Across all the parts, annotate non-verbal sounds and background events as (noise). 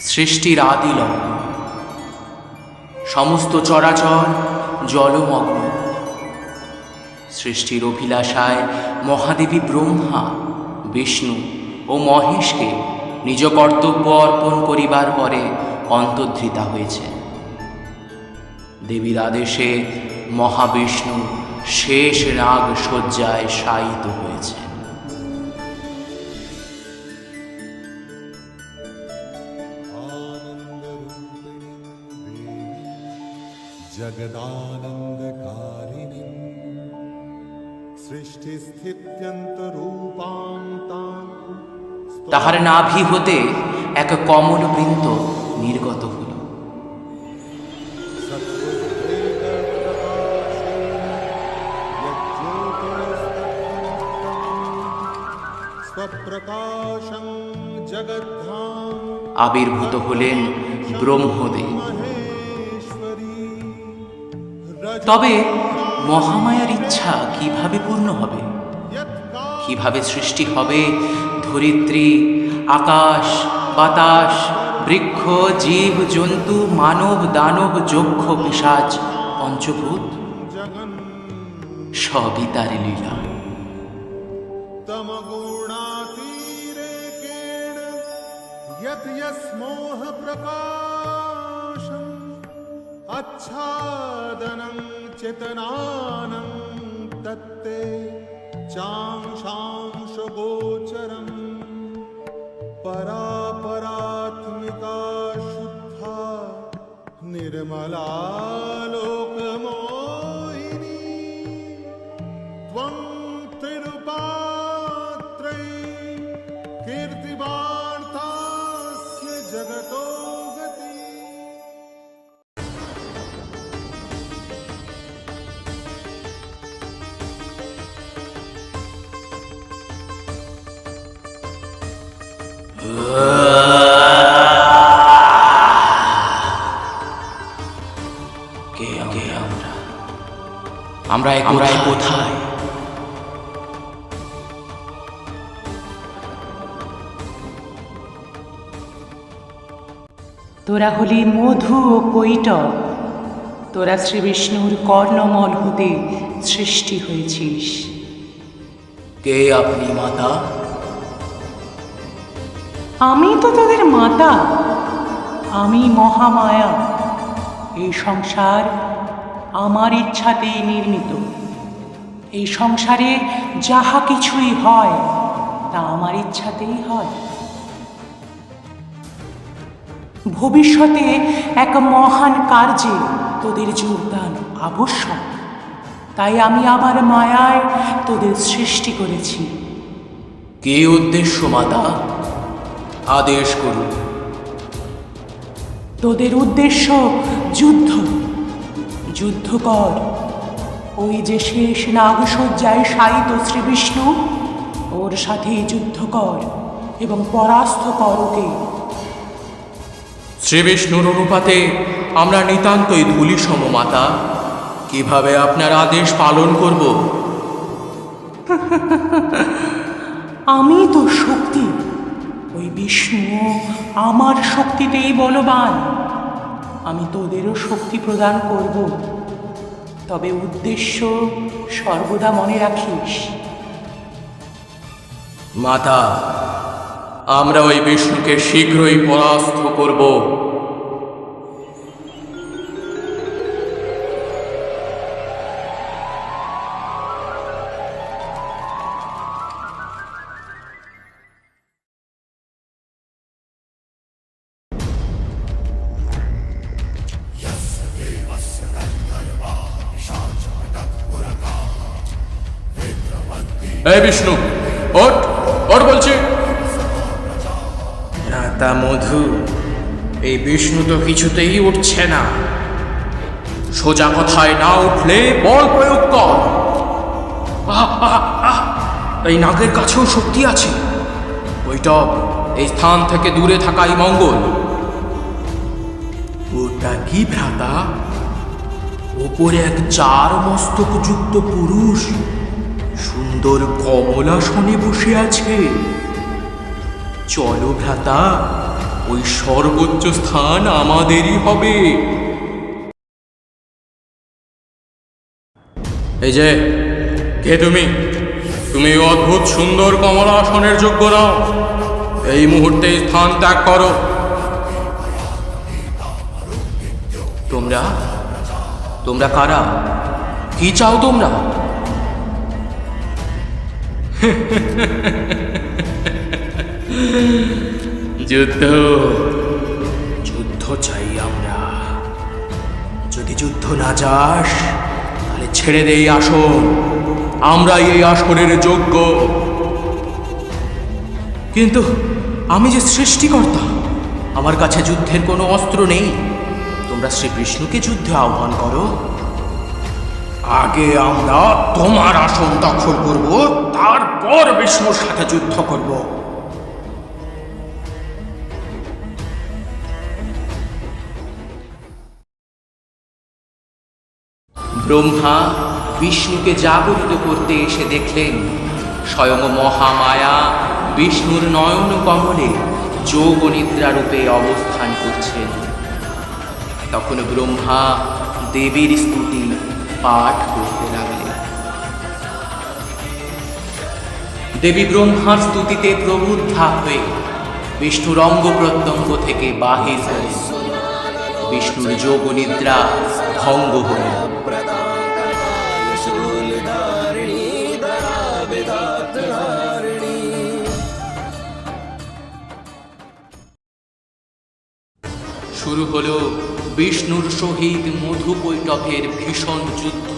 সৃষ্টির আদি লগ্ন সমস্ত চরাচর জলমগ্ন। সৃষ্টির অভিলাষায় মহাদেবী ব্রহ্মা, বিষ্ণু ও মহেশকে নিজ কর্তব্য অর্পণ করিবার পরে অন্তর্ধৃতা হয়েছে দেবীর আদেশে মহাবিষ্ণু শেষ রাগ শয্যায় শায়িত হয়েছে। जगदानन्दकारिणीं सृष्टिस्थित्यन्तरूपां तां তাহার নাভি হতে এক কমল বৃন্ত নির্গত হল स्वप्रकाशं जगद्धाम আবির্ভূত হলেন ব্রহ্মদেব महेश्वरी তবে মহামায়ার ইচ্ছা কিভাবে পূর্ণ হবে यत्का কিভাবে সৃষ্টি হবে ধরিত্রী আকাশ বাতাস বৃক্ষ জীব জন্তু মানব দানব যক্ষ পিসাচ পঞ্চভূত जगन् সবই তার লীলা तमगुणातीरेकेण यत् यस्मोह प्रकाशम् अच्छादनं चेतनानं तत्ते चांशांशगोचरम् परापरात्मिका शुद्धा निर्मला কে আমরা? আমরা কোথায়? তোরা হলি মধু ও কৈটব তোরা শ্রী বিষ্ণুর কর্ণমল হতে সৃষ্টি হয়েছিস। কে আপনি মাতা? আমি তো তোদের মাতা। আমি মহামায়া। এই সংসার আমার ইচ্ছাতেই নির্মিত। এই সংসারে যাহা কিছুই হয়, তা আমার ইচ্ছাতেই হয়। ভবিষ্যতে এক মহান কার্যে তোদের যোগদান আবশ্যক। তাই আমি আমার মায়ায় তোদের সৃষ্টি করেছি। কে উদ্দেশ্য, মাতা? আদেশ করুন। তোদের উদ্দেশ্য যুদ্ধ। যুদ্ধ কর। ওই যে শেষ নাগসজ্জায় শায়িত শ্রী বিষ্ণু ওর সাথেই যুদ্ধ কর এবং পরাস্ত কর ওকে। শ্রী বিষ্ণুর অনুপাতে আমরা নিতান্তই ধুলি সম মাতা। কীভাবে আপনার আদেশ পালন করব? আমি তো শক্তি। ওই বিষ্ণু, আমার শক্তিতেই বলবান। আমি তোদেরও শক্তি প্রদান করব। তবে উদ্দেশ্য সর্বদা মনে রাখিস। মাতা, আমরা ওই বিষ্ণুকে শীঘ্রই পরাস্ত করব। এই বিষ্ণু ওট ওট বলছি। তা মধু, এই বিষ্ণু তো কিছুতেই উঠছে না। সোজা কথায় না উঠলে বল প্রয়োগ কর! এই নাগের কাছেও শক্তি আছে। ওইটা এই স্থান থেকে দূরে থাকাই মঙ্গল। ওটা কি ভ্রাতা? ওপরে এক চার মস্তকযুক্ত পুরুষ। সুন্দর কমলাসনে বসে আছে। চলো ভ্রাতা, ওই সর্বোচ্চ স্থান আমাদেরই হবে। এই যে, কে তুমি? তুমি অদ্ভুত সুন্দর কমলা আসনের যোগ্য নাও। এই মুহূর্তে স্থান ত্যাগ করো। তোমরা? তোমরা কারা? কি চাও তোমরা? যুদ্ধ যুদ্ধ চাই আমরা। যদি যুদ্ধ না যাস তাহলে ছেড়ে দেই আসন। আমরা এই আসনের যোগ্য। কিন্তু আমি যে সৃষ্টিকর্তা, আমার কাছে যুদ্ধের কোনো অস্ত্র নেই। তোমরা শ্রী বিষ্ণুকে যুদ্ধে আহ্বান করো। আগে আমরা তোমার আসন দখল করব। তারপর বিষ্ণুর সাথে যুদ্ধ করব। ব্রহ্মা বিষ্ণুকে জাগরিত করতে এসে দেখলেন, স্বয়ং মহামায়া বিষ্ণুর নয়ন কমলে যোগ নিদ্রা রূপে অবস্থান করছেন। তখন ব্রহ্মা দেবীর স্তুতি পাঠ করতে লাগলেন। দেবী ব্রহ্মার স্তুতিতে প্রবুদ্ধা হয়ে বিষ্ণুর অঙ্গ প্রত্যঙ্গ থেকে বাহির হলেন বিষ্ণুর যোগ নিদ্রা ভঙ্গ হলেন শুরু হলো বিষ্ণুর সহিত মধুকৈটভের ভীষণ যুদ্ধ।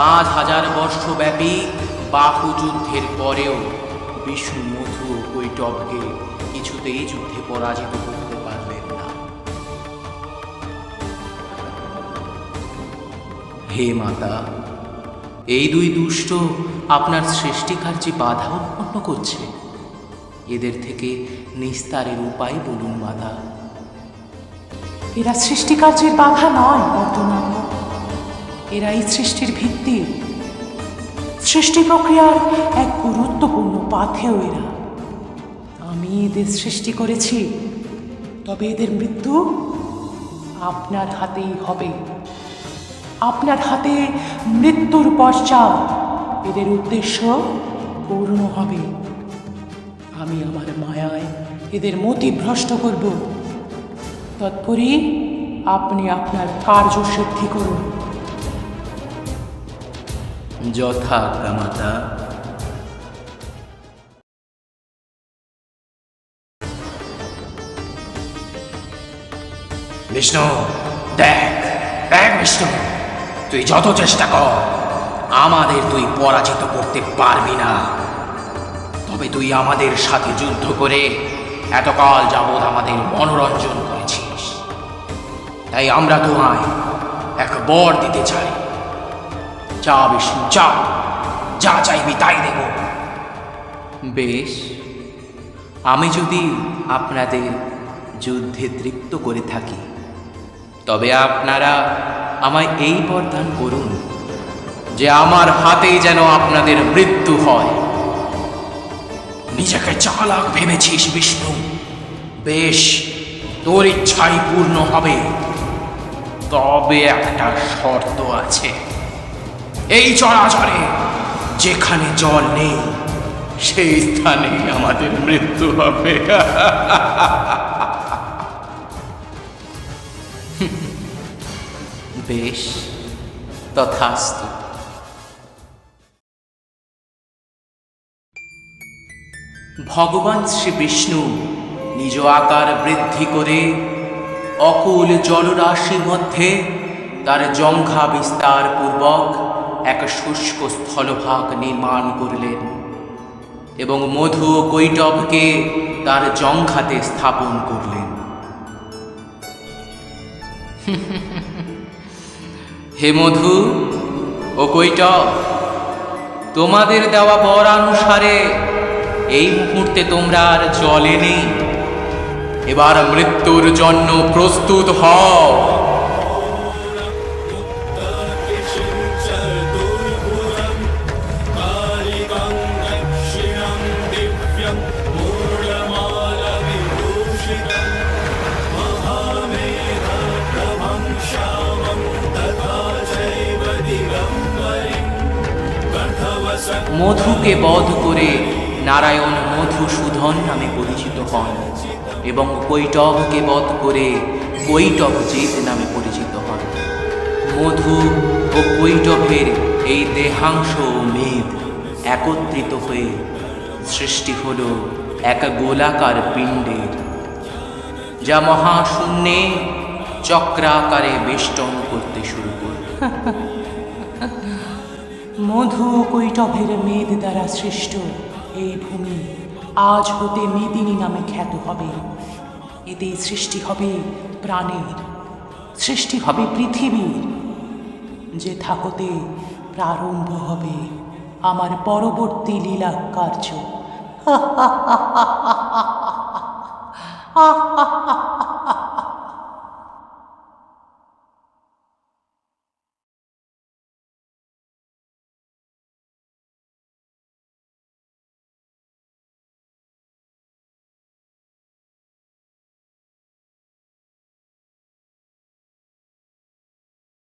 পাঁচ হাজার বর্ষব্যাপী বাহু পরেও বিষ্ণু মধু ও কৈটবকে কিছুতেই যুদ্ধে পরাজিত করতে পারলেন না। হে মাতা, এই দুই দুষ্ট আপনার সৃষ্টিকার্যে বাধা উৎপন্ন করছে, এদের থেকে নিস্তারের উপায় বলুন মাতা। এরা সৃষ্টিকার্যের বাধা নয়, বর্তমান। এরা এই সৃষ্টির ভিত্তি। সৃষ্টি প্রক্রিয়ার এক গুরুত্বপূর্ণ পাথেও এরা। আমি এদের সৃষ্টি করেছি, তবে এদের মৃত্যু আপনার হাতেই হবে। আপনার হাতে মৃত্যুর পশ্চাৎ এদের উদ্দেশ্য পূর্ণ হবে। আমি আমার মায়ায় এদের মতিভ্রষ্ট করব। তৎপরই আপনি আপনার কার্য সিদ্ধি করুন। যথা বিষ্ণু, দেখ দেখ বিষ্ণু, তুই যত চেষ্টা কর, আমাদের তুই পরাজিত করতে পারবি না। তবে তুই আমাদের সাথে যুদ্ধ করে এতকাল যাবৎ আমাদের মনোরঞ্জন করেছিস। তাই আমরা তোমায় এক বর দিতে চাই। যা বিষ্ণু যা। যা চাইবি তাই দেব। বেশ। আমি যদি আপনাদের যুদ্ধে তৃপ্ত করে থাকি তবে আপনারা আমায় এই বরদান করুন যে আমার হাতেই যেন আপনাদের মৃত্যু হয়। নিজেকে চালাক ভেবেছিস বিষ্ণু। বেশ তোর ইচ্ছাই পূর্ণ হবে। তবে একটা শর্ত আছে। এই চরাচরে যেখানে জল নেই, সেই স্থানে আমাদের মৃত্যু হবে। (laughs) বেশ, তথাস্তু। ভগবান শ্রী বিষ্ণু নিজ আকার বৃদ্ধি করে অকুল জলরাশির মধ্যে তার জঙ্ঘা বিস্তার পূর্বক এক শুষ্ক স্থলভাগ নির্মাণ করলেন এবং মধু ও কৈটবকে তার জঙ্ঘাতে স্থাপন করলেন। (laughs) হে মধু ও কৈটব, তোমাদের দেওয়া বরানুসারে এই মুহূর্তে তোমরা আর জলে নেই। এবার মৃত্যুর জন্য প্রস্তুত হও। মধুকে বধ করে নারায়ণ মধুসূদন নামে পরিচিত হন, এবং কৈটবকে বধ করে কৈটব জিত নামে পরিচিত হন। মধু ও কৈটবের এই দেহাংশ মেদ একত্রিত হয়ে সৃষ্টি হল এক গোলাকার পিণ্ডের, যা মহাশূন্যে চক্রাকারে বেষ্টন করতে শুরু করল। (laughs) মধু কৈটভের মেদ দ্বারা সৃষ্ট এই ভূমি আজ হতে মেদিনী নামে খ্যাত হবে। এতে সৃষ্টি হবে প্রাণের, সৃষ্টি হবে পৃথিবীর, যে থাকতে প্রারম্ভ হবে আমার পরবর্তী লীলা কার্য (laughs)